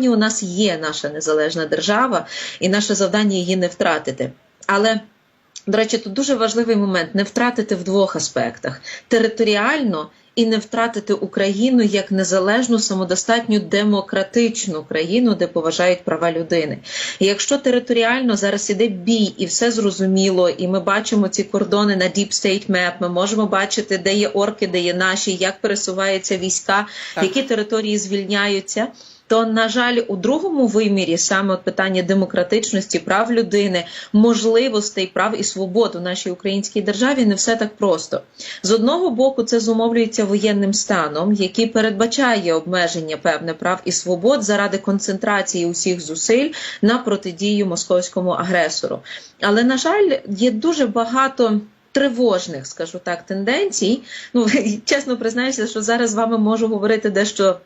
сьогодні у нас є наша незалежна держава, і наше завдання її не втратити. Але до речі, тут дуже важливий момент не втратити в двох аспектах: територіально і не втратити Україну як незалежну, самодостатню демократичну країну, де поважають права людини. І якщо територіально зараз іде бій, і все зрозуміло, і ми бачимо ці кордони на Deep State Map, ми можемо бачити, де є орки, де є наші, як пересуваються війська, Так. які території звільняються. То на жаль, у другому вимірі саме от питання демократичності, прав людини, можливостей, прав і свобод у нашій українській державі не все так просто. З одного боку, це зумовлюється воєнним станом, який передбачає обмеження певне прав і свобод заради концентрації усіх зусиль на протидію московському агресору. Але на жаль, є дуже багато. Тривожних, скажу так, тенденцій. Ну чесно признаюся, що зараз з вами можу говорити дещо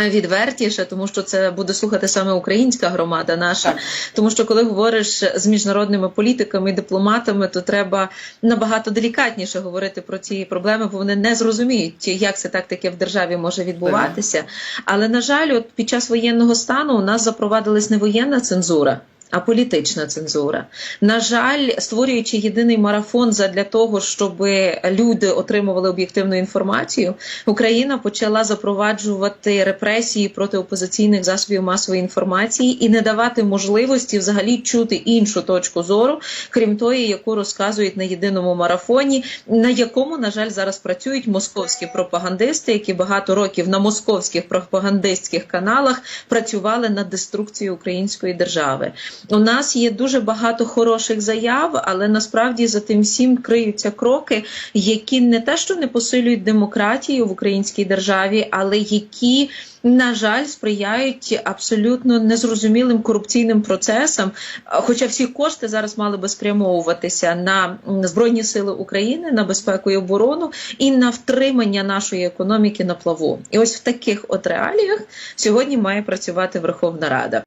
відвертіше, тому що це буде слухати саме українська громада наша. Тому що коли говориш з міжнародними політиками і дипломатами, то треба набагато делікатніше говорити про ці проблеми, бо вони не зрозуміють, як це так таке в державі може відбуватися. Але на жаль, от під час воєнного стану у нас запровадилась не воєнна цензура. А політична цензура. На жаль, створюючи єдиний марафон для того, щоб люди отримували об'єктивну інформацію, Україна почала запроваджувати репресії проти опозиційних засобів масової інформації і не давати можливості взагалі чути іншу точку зору, крім тої, яку розказують на єдиному марафоні, на якому, на жаль, зараз працюють московські пропагандисти, які багато років на московських пропагандистських каналах працювали над деструкцією української держави. У нас є дуже багато хороших заяв, але насправді за тим всім криються кроки, які не те, що не посилюють демократію в українській державі, але які. На жаль, сприяють абсолютно незрозумілим корупційним процесам. Хоча всі кошти зараз мали би спрямовуватися на збройні сили України, на безпеку і оборону і на втримання нашої економіки на плаву. І ось в таких от реаліях сьогодні має працювати Верховна Рада.